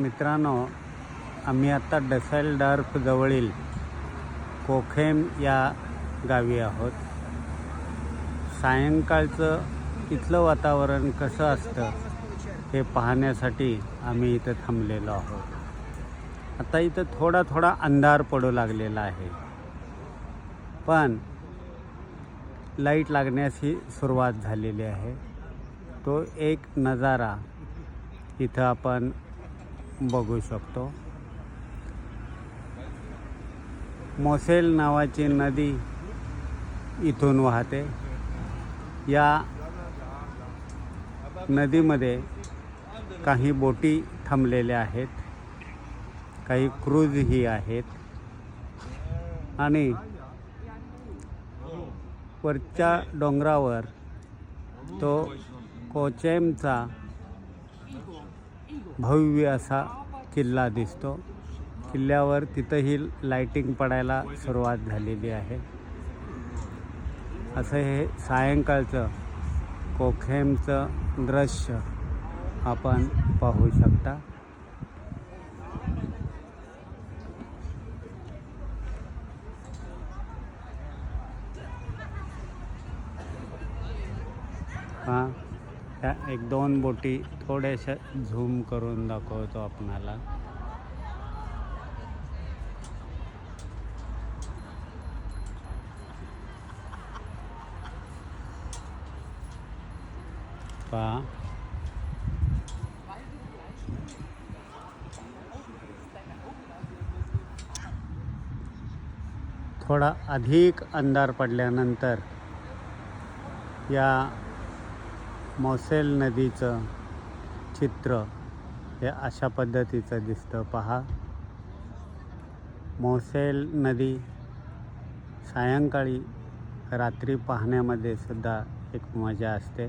मित्रांनो आम्ही आत्ता डसेलडॉर्फ जवळील कोखेम या गावी आहोत. सायंकाळचं इथलं वातावरण कसं असतं हे पाहण्यासाठी आम्ही इथं थांबलेलो आहोत. आता इथं थोडा थोडा अंधार पडू लागलेला आहे. पण लाइट लागण्यास ही सुरुवात झालेली आहे. तो एक नजारा इथं आपण बघू शकतो. मोसेल नावाची नदी इथून वाहते. या नदीमध्ये काही बोटी थांबलेल्या आहेत. काही क्रूजही आहेत. आणि वरच्या डोंगरावर तो कोचेमचा भव्य असा किल्ला दिसतो. किल्ल्यावर तिथंही लाइटिंग पडायला सुरुवात झालेली आहे. असं हे सायंकाळचं कोखेमचं दृश्य आपण पाहू शकता. हां. त्या एक दोन बोटी थोड्याशा झूम करून दाखवतो आपणाला. पहा थोडा अधिक अंधार पडल्यानंतर या मौसेल नदीचं चित्र हे अशा पद्धतीचं दिसतं. पहा. मौसेल नदी सायंकाळी रात्री पाहण्यामध्ये सुद्धा एक मजा असते.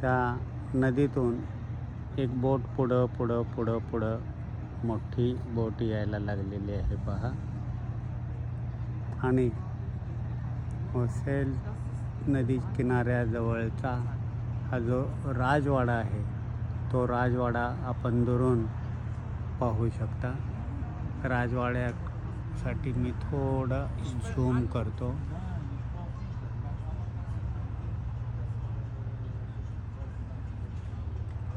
त्या नदीतून एक बोट पुढं पुढं पुढं पुढं मोठी बोट यायला लागलेली आहे. पहा. आणि होसेल नदी किनाऱ्याजवळचा हा जो राजवाडा आहे तो राजवाडा आपण दुरून पाहू शकता. राजवाड्यासाठी मी थोडं झूम करतो.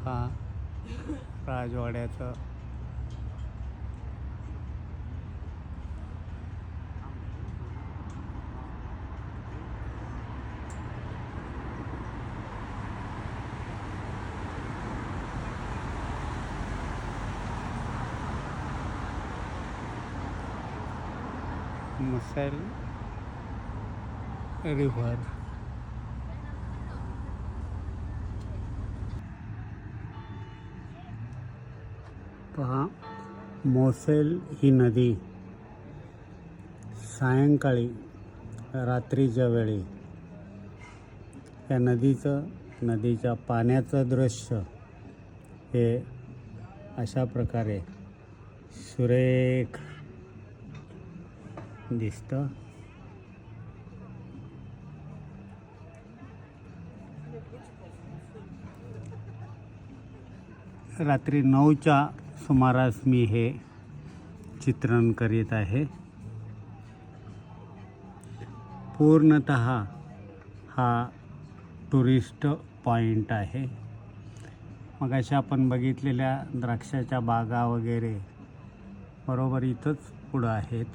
हा राजवाड्याचं मुसेल रिव्हर. पहा मोसेल ही नदी. सायंकाळी रात्रीच्या वेळी. या नदीचं नदीच्या पाण्याचं दृश्य हे अशा प्रकारे. सुरेख. दिसतं. रात्री नऊच्या सुमारास मी हे चित्रण करीत आहे. पूर्णत हा टुरिस्ट पॉईंट आहे. मग अशा आपण बघितलेल्या द्राक्षाच्या बागा वगैरे बरोबर इथंच पुढं आहेत.